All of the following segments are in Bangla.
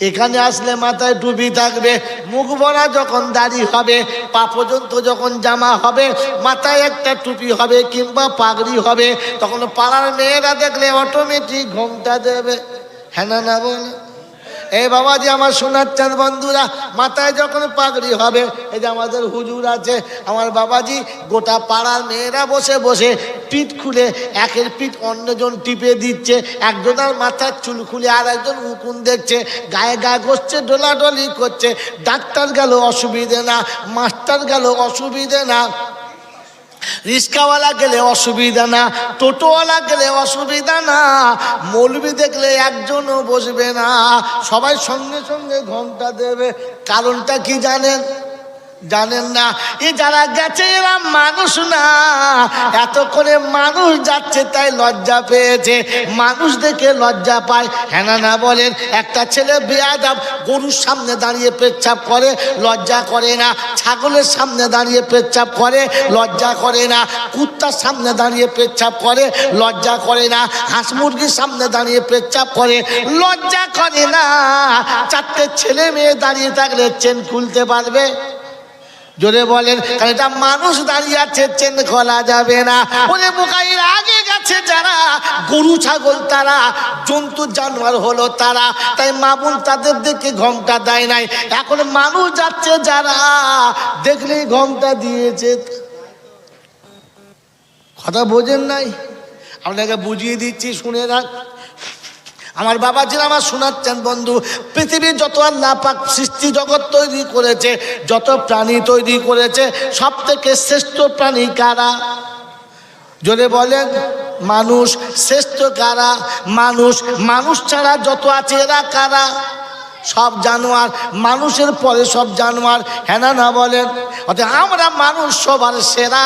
এখানে আসলে মাথায় টুপি থাকবে, মুখ ভরা যখন দাড়ি হবে, পা পর্যন্ত যখন জামা হবে, মাথায় একটা টুপি হবে কিংবা পাগড়ি হবে, তখন পাড়ার মেয়েরা দেখলে অটোমেটিক ঘোমটা দেবে। হ্যাঁ না না বল। এই বাবাজি, আমার সোনার চাঁদ বন্ধুরা, মাথায় যখন পাগড়ি হবে, এই যে আমাদের হুজুর আছে, আমার বাবাজি, গোটা পাড়ার মেয়েরা বসে বসে পিঠ খুলে, একের পিঠ অন্যজন টিপে দিচ্ছে একজনের মাথার চুল খুলে আর একজন উকুন দেখছে, গায়ে গায়ে করছে ডোলাডলি করছে, ডাক্তার গেল, অসুবিধে না, মাস্টার গেল, অসুবিধে না। রিক্সাওয়ালা গেলে অসুবিধা না, টোটোওয়ালা গেলে অসুবিধা না মৌলবি দেখলে একজনও বসবে না। সবাই সঙ্গে সঙ্গে ঘণ্টা দেবে। কারণটা কি জানেন? জানেন না, এ যারা গেছে এরা মানুষ না। এত করে মানুষ যাচ্ছে, তাই লজ্জা পেয়েছে। মানুষ দেখে লজ্জা পায়। হ্যাঁ না বলেন, একটা ছেলে বেয়াদাব গরুর সামনে দাঁড়িয়ে পেচ্ছাপ করে, লজ্জা করে না। ছাগলের সামনে দাঁড়িয়ে পেচ্ছাপ করে, লজ্জা করে না। কুত্তার সামনে দাঁড়িয়ে পেচ্ছাপ করে, লজ্জা করে না। হাঁস মুরগির সামনে দাঁড়িয়ে পেচ্ছাপ করে, লজ্জা করে না। চারটে ছেলে মেয়ে দাঁড়িয়ে থাকলে চেন খুলতে পারবে? জোরে বলেন কারণ এটা মানুষ দাঁড়িয়ে আছে, চেন খোলা যাবে না। ওরে বোকাইয়ের আগে গেছে যারা, গরু, ছাগল তারা, জন্তু, জানোয়ার হলো তারা। তাই মামুন তাদের দেখে ঘমটা দেয় নাই। এখন মানুষ যাচ্ছে যারা, দেখলেই ঘমটা দিয়েছে। কথা বোঝেন নাই? আপনাকে বুঝিয়ে দিচ্ছি, শুনে রাখ। আমার বাবা ছিল আমার শোনাচ্ছেন, বন্ধু, পৃথিবীর যত আর নাপাক সৃষ্টি জগৎ তৈরি করেছে, যত প্রাণী তৈরি করেছে সব থেকে শ্রেষ্ঠ প্রাণী কারা? যদি বলেন, মানুষ শ্রেষ্ঠ কারা? মানুষ মানুষ ছাড়া যত আছে এরা কারা? সব জানোয়ার, মানুষের পরে সব জানোয়ার। হ্যাঁ না না বলেন অর্থাৎ আমরা মানুষ সবার সেরা,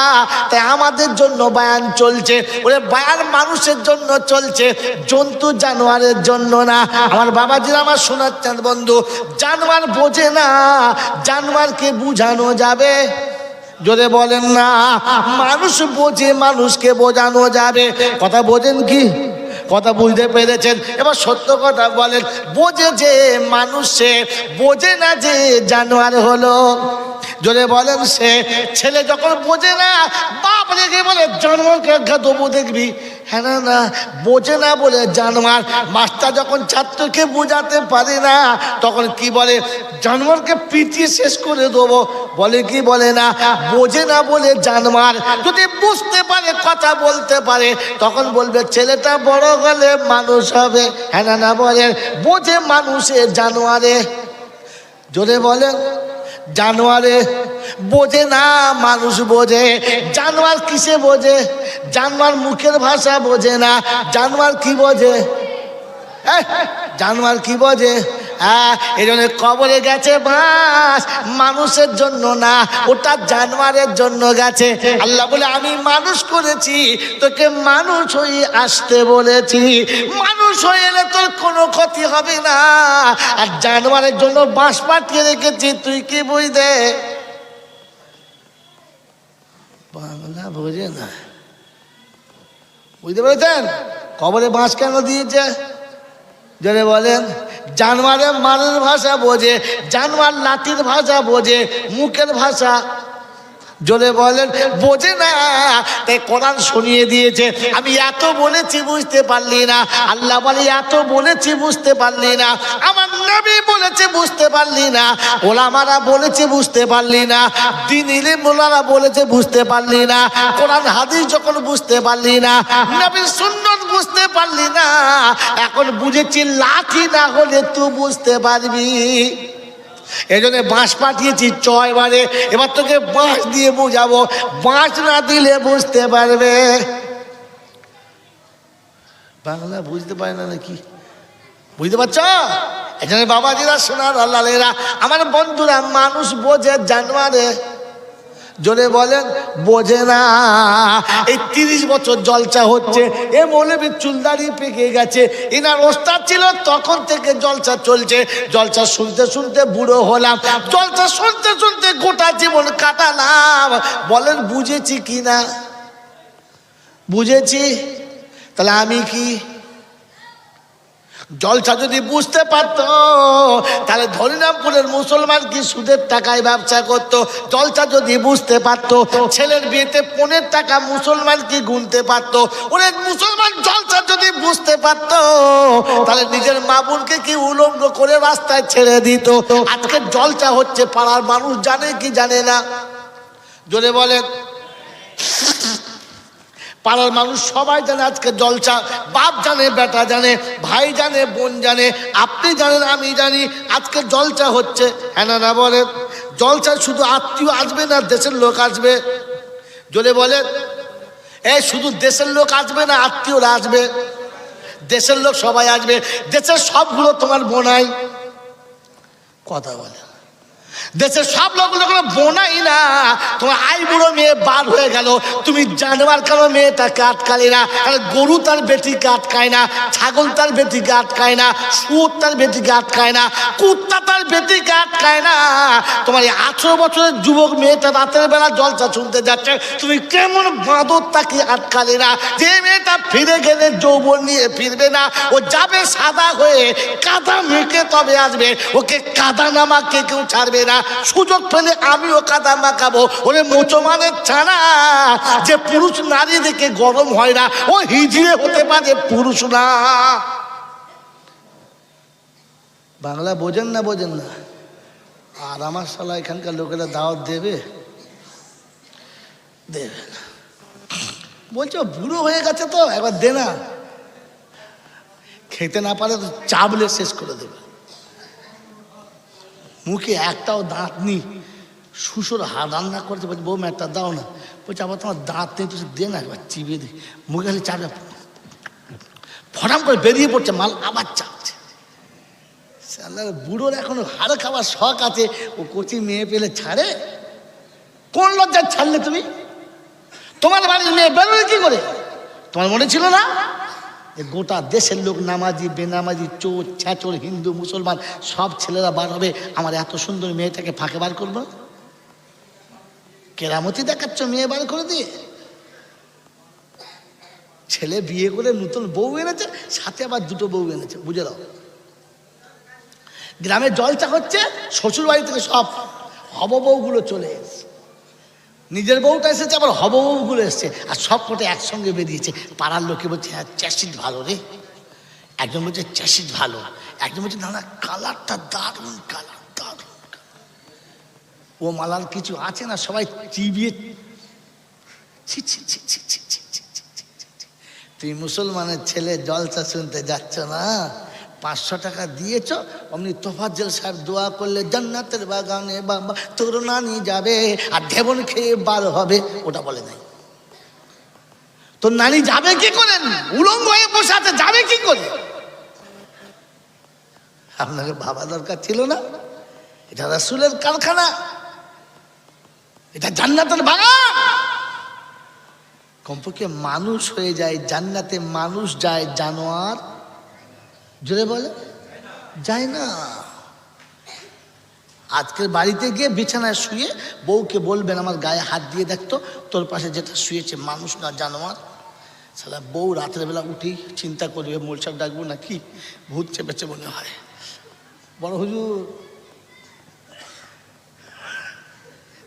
তাই আমাদের জন্য বায়ান চলছে। ওরে বায়ান মানুষের জন্য চলছে, জন্তু জানোয়ারের জন্য না। আমার বাবাজির আমার শোনাচ্ছেন, বন্ধু, জানোয়ার বোঝে না, জানোয়ারকে বুঝানো যাবে। জোরে বলেন না, মানুষ বোঝে, মানুষকে বোঝানো যাবে। কথা বোঝেন কি? কথা বুঝতে পেরেছেন। এবার সত্য কথা বলেন, বোঝে যে মানুষে, বোঝে না যে জানোয়ার হলো। জোরে বলেন সে, ছেলে যখন বোঝে না, বাপ রেখে বলে, জন্মকে দেবো দেখবি। হ্যাঁ না, বোঝে না বলে জানোয়ার। মাস্টার যখন ছাত্রকে বোঝাতে পারে না, তখন কি বলে? জানোয়ারকে পিটিয়ে শেষ করে দেবো। বলে কি বলে না? বোঝে না বলে জানোয়ার। যদি বুঝতে পারে, কথা বলতে পারে, তখন বলবে, ছেলেটা বড় হলে মানুষ হবে। হ্যাঁ না বলে, বোঝে মানুষে জানোয়ারে। জোরে বলেন জানোয়ারে, বোঝে না মানুষ বোঝে। জানোয়ার কিসে বোঝে? জানোয়ার মুখের ভাষা বোঝে না। জানোয়ার কি বোঝে? জানোয়ার কি বোঝে? এই জন্য কবরে গেছে বাস, মানুষের জন্য না, ওটা জানোয়ারের জন্য গেছে। আল্লাহ বলে, আমি মানুষ করেছি, তোকে মানুষ হয়ে আসতে বলেছি। মানুষ হয়ে এলে তোর কোনো ক্ষতি হবে না। আর জানোয়ারের জন্য বাঁশ পাঠিয়ে রেখেছি, তুই কি বুঝতে? বাংলা বোঝে না। বুঝতে পেরেছেন? কবরে বাঁশ কেন দিয়েছে? জোরে বলেন, জানোয়ারের মানের ভাষা বোঝে, জানোয়ার লাঠির ভাষা বোঝে, মুখের ভাষা জোরে বলেন, বোঝে না, তাই কোরআন শুনিয়ে দিয়েছে। আমি এত বলেছি বুঝতে পারলি না। আল্লাহ বলে, এত বলেছি বুঝতে পারলি না। আমার নবী বলেছে বুঝতে পারলি না। ওলামারা বলেছে বুঝতে পারলি না। দিন ইলিম মোলারা বলেছে বুঝতে পারলি না। কোরআন, হাদিস যখন বুঝতে পারলি না নবীর সুন্নত বুঝতে পারলি না। এখন বুঝেছি, লাঠি না হলে তুই বুঝতে পারবি। এই জন্য বাঁশ পাঠিয়েছি ছয় বারে এবার তোকে বাঁশ দিয়ে বুঝাবো, বাঁশ না দিলে বুঝতে পারবে। বাংলা বুঝতে পারে না নাকি? বুঝতে পারছ? এখানে বাবাজিরা, সোনার আল্লাহ আমার বন্ধুরা মানুষ বোঝে জানোয়ারে। জোরে বলেন, বোঝে না। এই তিরিশ বছর জলচা হচ্ছে, এ মৌলবী চুলদারি পেকে গেছে। এনার ওস্তাদ ছিল, তখন থেকে জলসা চলছে। জলসা শুনতে শুনতে বুড়ো হলাম। জলসা শুনতে শুনতে গোটা জীবন কাটালাম। বলেন, বুঝেছি কি না? বুঝেছি? তাহলে আমি কি? জলসা যদি বুঝতে পারত, তাহলে হরিনামপুরের মুসলমান কি সুদের টাকায় ব্যবসা করত? জলসা যদি বুঝতে পারত, ছেলের বিয়েতে পনেরো টাকা মুসলমান কি গুনতে পারত? ওরে মুসলমান জলসা যদি বুঝতে পারত, তাহলে নিজের মা বোনকে কি উলঙ্গ করে রাস্তায় ছেড়ে দিত? আজকে জলসা হচ্ছে পাড়ার মানুষ জানে কি জানে না? জোরে বলেন। পাড়ার মানুষ সবাই জানে আজকে জলসা বাপ জানে, বেটা জানে, ভাই জানে, বোন জানে, আপনি জানেন, আমি জানি, আজকে জলসা হচ্ছে। হ্যাঁ না বলেন জলসা শুধু আত্মীয় আসবে না, দেশের লোক আসবে? জোরে বলেন এই শুধু দেশের লোক আসবে না, আত্মীয়রা আসবে? দেশের লোক সবাই আসবে। দেশের সবগুলো তোমার বোনাই। কথা বলে। দেশের সব লোকগুলো কোনো বোনাই না। তোমার আই বুড়ো মেয়ে বার হয়ে গেল। তুমি জানোয়ার কেন মেয়েটাকে আটকালি না। গরু তার বেটিকে আটকায় না, ছাগল তার বেটিকে আটকায় না শুয়োর তার বেটিকে আটকায় না, কুত্তা তার বেটিকে আটকায় না। তোমার এই আঠেরো বছরের যুবক মেয়েটা রাতের বেলা জলসা শুনতে যাচ্ছে। তুমি কেমন বাঁদর তাকে আটকালি না। যে মেয়েটা ফিরে গেলে যৌবন নিয়ে ফিরবে না। ও যাবে সাদা হয়ে, কাদা মেখে তবে আসবে। ওকে কাদা নামাকে কেউ ছাড়বে না, সুযোগ পেলে আমিও কাদা মাখাবো। ওরে মোচমানের ছানা, যে পুরুষ নারী দেখে গরম হয় না, ও হিজড়ে হতে পারে পুরুষ না। বাংলা বোঝেন না বোঝেন না। আর আমার শালা এখানকার লোকেরা দাওয়াত দেবে? দেবে বলছো বুড়ো হয়ে গেছে তো, একবার দে না। খেতে না পারে তো চাবলে শেষ করে দেবে। মুখে একটাও দাঁত নেই। শ্বশুর হা রান্না করছে, বলছে, বৌমা, একটা দাও না। বলছে, আবার তোমার দাঁত নেই, তুই দে না একবার, চিবিয়ে দে। মুখে খালি চাপে ফটাম করে বেরিয়ে পড়ছে, মাল আবার চাপছে। বুড়োর এখন হাড় খাওয়ার শখ আছে, ও কচি মেয়ে পেলে ছাড়ে? কোন লজ্জায় ছাড়লে তুমি? তোমার বাড়ির মেয়ে বেরোলে কি করে? তোমার মনে ছিল না? গোটা দেশের লোক নামাজি, বেনামাজি, চোর ছ্যাচোর হিন্দু, মুসলমান, সব ছেলেরা বার হবে। আমার এত সুন্দর মেয়েটাকে ফাঁকে বার করব? কেরামতি দেখাচ্ছ মেয়ে বার করে দিয়ে? ছেলে বিয়ে করে নতুন বউ এনেছে, সাথে আবার দুটো বউ এনেছে, বুঝে দাও। গ্রামে জলচা হচ্ছে শ্বশুর বাড়ি থেকে সব হব বউগুলো চলে এসছে। নিজের বউটা এসেছে আবার হব বউগুলো এসছে আর সব কটা একসঙ্গে বেরিয়েছে পাড়ার লোকে বলছে হ্যাঁ চ্যাসিট ভালো রে একজন বলছে চ্যাসিট ভালো একজন বলছে না না কালারটা দারুণ কালার দারুণ ও মালার কিছু আছে না সবাই চিবিয়ে ছি মুসলমানের ছেলে জলসা শুনতে যাচ্ছ না পাঁচশো টাকা দিয়েছ? অমনি তোফাজ্জল সাহেব দোয়া করলে জান্নাতের বাগানে বাবা, তোর নানি যাবে আর ঢেবন খেয়ে বার হবে, ওটা বলে নাই। তোর নানি যাবে কি করেন উলঙ্গ হয়ে বসে যাবে কি করে? আপনাকে ভাবা দরকার ছিল না? এটা রাসুলের কারখানা। এটা জান্নাতের বাগান। কমপক্ষে মানুষ হয়ে যায়, জান্নাতে মানুষ যায়, জানোয়ার জোরে বলে, যায় না। আজকের বাড়িতে গিয়ে বিছানায় শুয়ে বউকে বলবেন, আমার গায়ে হাত দিয়ে দেখতো তোর পাশে যেটা শুয়েছে মানুষ না জানোয়ার। সালা বউ রাতের বেলা উঠি চিন্তা করবে মোলসাপ ডাকবো না কি ভূত চেপেছে মনে হয়। বড় হুজুর,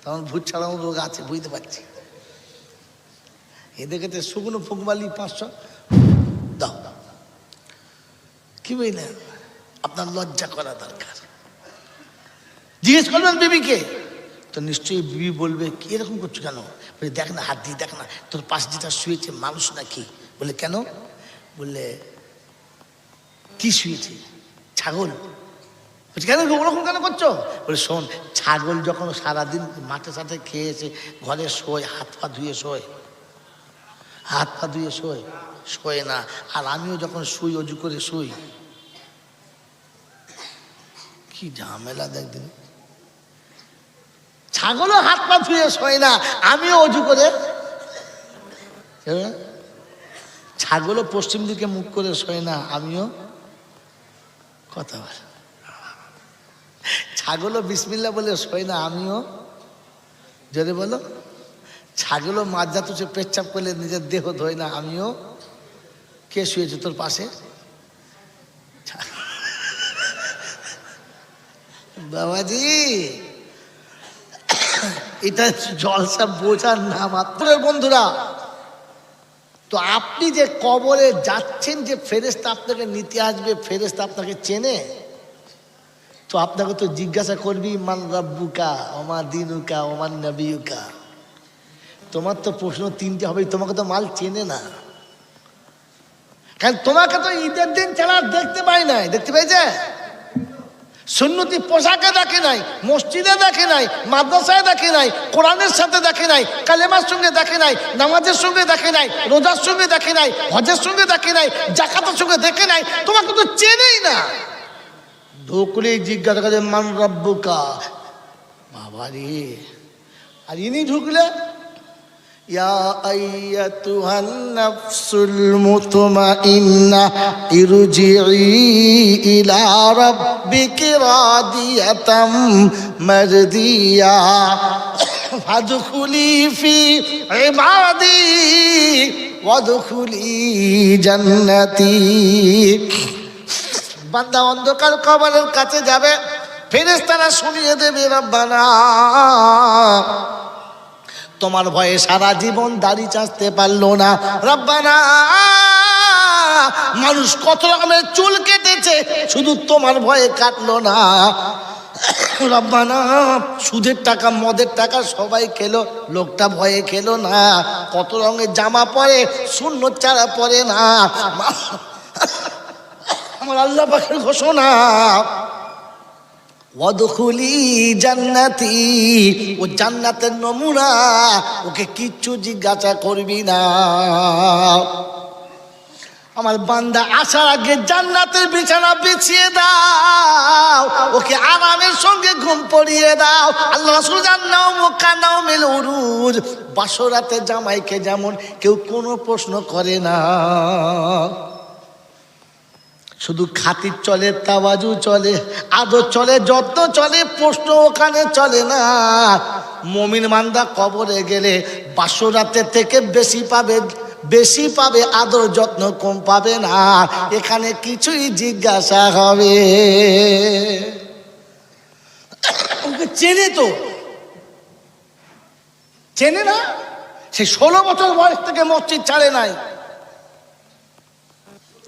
তখন ভূত ছাড়ানো রোগ আছে, বুঝতে পারছি। এদিকে তো শুকনো ফুকবালি পাঁচশো কি বুঝলেন আপনার লজ্জা করা দরকার। জিজ্ঞেস করবেন বিবিকে। তো নিশ্চয়ই বিবি বলবে, কি এরকম করছ কেন? বলে, দেখ না, হাত দিয়ে দেখ না, তোর পাশ যেটা শুয়েছে মানুষ নাকি? বলে, কেন? বললে কি শুয়েছে? ছাগল? কেন? ওরকম কেন করছ? বলে, শোন, ছাগল যখন সারাদিন মাঠে সাথে খেয়ে এসে ঘরে শোয়, হাত পা ধুয়ে শোয়, হাত পা ধুয়ে শোয় শোয় না, আর আমিও যখন শুই, অজু করে শুই, কি ঝামেলা দেখদিন ছাগলও হাত পা ধুয়ে শোয় না, আমিও অজু করে। এবার ছাগলও পশ্চিম দিকে মুখ করে শোয় না, আমিও কথা বল। ছাগলও বিসমিল্লা বলে শোয় না, আমিও। যদি বলো। ছাগলও মাঝা তুষে পেচ্ছাপ করলে নিজের দেহ ধোয় না, আমিও। কে শুয়েছে তোর পাশে? বাবাজি! এটা জলসা বোঝার নাম আপনার বন্ধুরা। তো আপনি যে কবরে যাচ্ছেন যে ফেরেস্তা আপনাকে নিতে আসবে ফেরেস্তা আপনাকে চেনে? তো আপনাকে তো জিজ্ঞাসা করবি, মান রাব্বুকা অমা দিনুকা অমান নাবিউকা তোমার তো প্রশ্ন তিনটে হবে তোমাকে তো মাল চেনে না। কারণ তোমাকে তো ঈদের দিন ছাড়া দেখতে পাই নাই, দেখতে পাইছে সুন্নতি পোশাকে দেখে নাই, মসজিদে দেখে নাই, মাদ্রাসায় দেখে নাই, কোরআনের সাথে দেখে নাই, কালেমার সঙ্গে দেখে নাই, নামাজের সঙ্গে দেখে নাই, রোজার সঙ্গে দেখে নাই, হজের সঙ্গে দেখে নাই, জাকাতের সঙ্গে দেখে নাই, তোমাকে তো চেনেই না। ঢুকলেই জিজ্ঞাসা করে, মান রব্বুকা? বাবা রে আর ইনি ঢুকলে يا أيتها النفس المطمئنة ارجعي إلى ربك راضية مرضية فادخلي في عبادي وادخلي جنتي বান্দা অন্ধকার কবরের কাছে যাবে ফেরেস্তারা শুনিয়ে দেবে রব্বানা তোমার ভয়ে সারা জীবন দাড়ি চাচতে পারল না। রব্বানা, মানুষ কত রকমের চুল কেটেছে, শুধু তোমার ভয়ে কাটলো না। রব্বানা, সুদের টাকা, মদের টাকা সবাই খেলো, লোকটা ভয়ে খেলো না। কত রঙের জামা পরে, শূন্য চারা পরে না। আমার আল্লাহ পাখের ঘোষণা ওয়াদখুলি জান্নাতি, ও জান্নাতের নমুনা, ওকে কিচ্ছু জিজ্ঞাসা করবি না। আমার বান্দা আসার আগে জান্নাতের বিছানা বিছিয়ে দাও, ওকে আরামের সঙ্গে ঘুম পড়িয়ে দাও। আল্লাহ রাসূল জান্নাও মুকানাও মিল উরুজ বাসরাতে জামাইকে যেমন কেউ কোনো প্রশ্ন করে না। শুধু খাতির চলে, তাওয়াজু চলে, আদর চলে, যত্ন চলে, প্রশ্ন ওখানে চলে না। মমিন মান্দা কবরে গেলে বাসরাতে থেকে বেশি পাবে বেশি পাবে আদর, যত্ন কম পাবে না। এখানে কিছুই জিজ্ঞাসা হবে। ওকে চেনে তো। চেনে না? সে ষোলো বছর বয়স থেকে মসজিদ ছাড়ে নাই।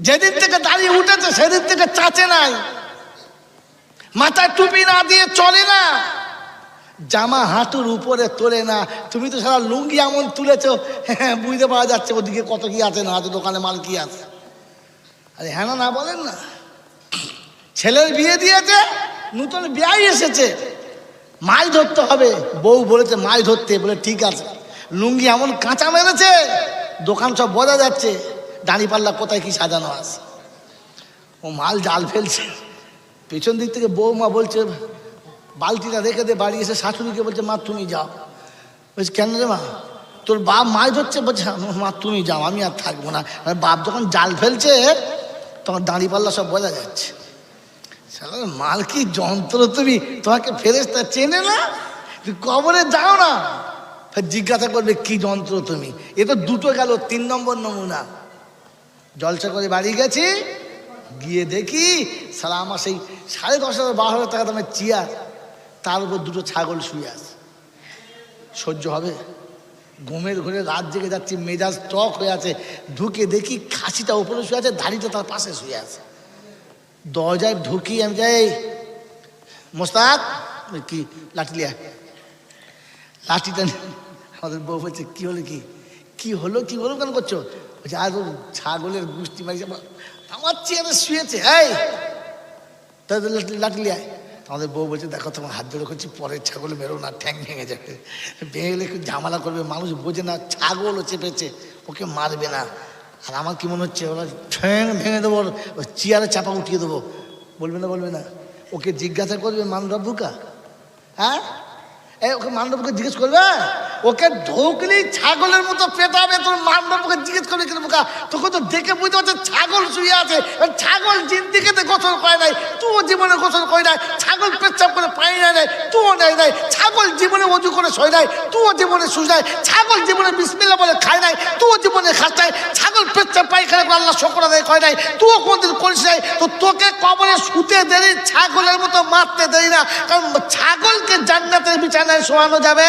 যেদিন থেকে দাঁড়িয়ে উঠেছে, সেদিন থেকে চাচে নাই। মাথায় টুপি না দিয়ে চলে না। জামা হাঁটুর উপরে তোলে না। তুমি তো সারা লুঙ্গি এমন তুলেছ হ্যাঁ বুঝতে পারা যাচ্ছে ওদিকে কত কি আছে, না আছে দোকানে মাল কি আছে। আরে হ্যাঁ না বলেন না। ছেলের বিয়ে দিয়েছে, নতুন বিয়াই এসেছে। মাছ ধরতে হবে, বউ বলেছে মাছ ধরতে, বলে ঠিক আছে। লুঙ্গি এমন কাঁচা মেরেছে, দোকান সব বোঝা যাচ্ছে। দাঁড়িপাল্লা কোথায় কি সাজানো আছে? ও মাল জাল ফেলছে। পেছন দিক থেকে বৌমা বলছে, বালতিটা রেখে দে, বাড়ি এসে শাশুড়িকে বলছে, মা, তুমি যাও। বলছি, কেন রে মা? তোর বাপ মাছ ধরছে? বলছে, মা, তুমি যাও, আমি আর থাকব না। বাপ যখন জাল ফেলছে, তখন দাঁড়িপাল্লা সব বোঝা যাচ্ছে। মাল কি যন্ত্র তুমি? তোমাকে ফেরেস্তা চেনে না? তুমি কবরে যাও না। জিজ্ঞাসা করবে, কি যন্ত্র তুমি? এ তো দুটো গেল, তিন নম্বর নমুনা। জলসা করে বাড়ি গেছি, গিয়ে দেখি সালা আমার সেই সাড়ে দশ হাজার বারো হাজার টাকা দামের চেয়ার, তার উপর দুটো ছাগল শুয়ে আছে। সহ্য হবে। ঘুমের ঘরে রাত জেগে যাচ্ছি, মেজাজ টক হয়ে আছে। ঢুকে দেখি খাসিটা উপরে শুয়ে আছে, দাড়িটা তার পাশে শুয়ে আছে। দরজায় ঢুকি আমি যাই, মোস্তাক কি লাঠি লিয়া লাঠিটা আমাদের বউ বলছে, কি হলো কি? কি হলো? কি হলো কেন করছ? ছাগলের গুষ্টি মারিছে, আমার- চেয়ারে শুয়েছে লাঠি লিয়ায় আমাদের বউ বলছে, দেখো, তোমার হাত ধরে করছি পরের ছাগল মেরো না, ঠ্যাং ভেঙে যাবে। ভেঙে গেলে একটু ঝামেলা করবে, মানুষ বোঝে না, ছাগলও চেপেছে, ওকে মারবে না। আর আমার কি মনে হচ্ছে, ওরা ঠ্যাং ভেঙে দেবো, ওর চেয়ারে চাপা উঠিয়ে দেবো। বলবে না বলবে না। ওকে জিজ্ঞাসা করবে মান রব্বুকা হ্যাঁ? এই, ওকে মান রব্বুকে জিজ্ঞেস করবে? ওকে ঢুকলি ছাগলের মতো পেটাবে তোর মান বাবাকে জিজ্ঞেস করবি কিন্তু বোকা? তোকে তো দেখে বুঝতে পারছে ছাগল শুয়ে আছে। ছাগল জিন্দিগিতে গোসল করে নাই তুইও জীবনে গোসল করে নাই, ছাগল পেচ্ছাপ করে পানি নেয় নাই তুইও নেয় নাই, ছাগল জীবনে অজু করে শোয় নাই তুইও জীবনে শুষ নাই, ছাগল জীবনে বিসমিল্লা বলে খায় নাই তুইও জীবনে খাস নাই, ছাগল পেচ্ছাপ পায়খানা করে আল্লাহ শকর আদায় করে নাই তুইও কোনদিন করিস নাই, তো তোকে কবরে শুতে দেরি, ছাগলের মতো মারতে দেরি না, কারণ ছাগলকে জান্নাতের বিছানায় শোয়ানো যাবে।